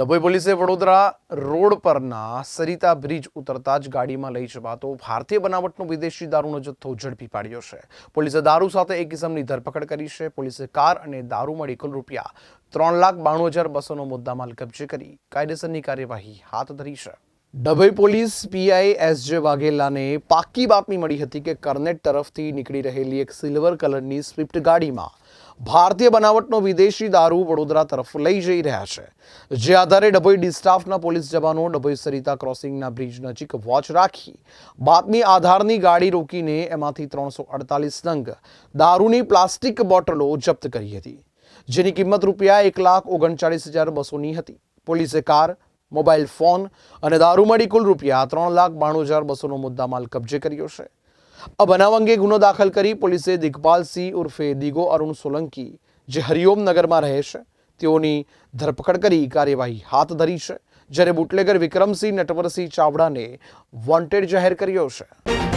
ડભોઈ પોલીસે વડોદરા રોડ પરના સરિતા બ્રિજ ઉતરતા જ ગાડીમાં લઈ જવાતો ભારતીય બનાવટનો વિદેશી દારૂનો જથ્થો ઝડપી પાડ્યો છે. પોલીસે દારૂ સાથે એક કિસમની ધરપકડ કરી છે. પોલીસે કાર અને દારૂ મળી કુલ રૂપિયા ત્રણ લાખ બાણું હજાર બસોનો મુદ્દામાલ કબજે કરી કાયદેસરની કાર્યવાહી હાથ ધરી છે. ડભોઈ પોલીસ પીઆઈ એસ જે વાઘેલાને પાકી બાતમી મળી હતી કે કરનેટ તરફથી નીકળી રહેલી એક સિલ્વર કલરની સ્વિફ્ટ ગાડીમાં ભારતીય બનાવટનો વિદેશી દારૂ વડોદરા તરફ લઈ જઈ રહ્યા છે. જે આધારે ડભોઈ ડિસ્ટાફના પોલીસ જવાનો ડભોઈ સરિતા ક્રોસિંગના બ્રિજ નજીક વોચ રાખી બાતમી આધારની ગાડી રોકીને એમાંથી ત્રણસો અડતાલીસ નંગ દારૂની પ્લાસ્ટિક બોટલો જપ્ત કરી હતી, જેની કિંમત રૂપિયા એક લાખ ઓગણચાળીસ હજાર બસોની હતી. પોલીસે કાર, મોબાઈલ ફોન અને દારૂ મળી કુલ રૂપિયા ત્રણ લાખ બાણું હજાર બસોનો મુદ્દામાલ કબજે કર્યો છે. આ બનાવ અંગે ગુનો દાખલ કરી પોલીસે દિગપાલસિંહ ઉર્ફે દિગો અરુણ સોલંકી જે હરિઓમ નગરમાં રહે છે તેઓની ધરપકડ કરી કાર્યવાહી હાથ ધરી છે જ્યારે બુટલેગર વિક્રમસિંહ નટવરસિંહ ચાવડાને વોન્ટેડ જાહેર કર્યો છે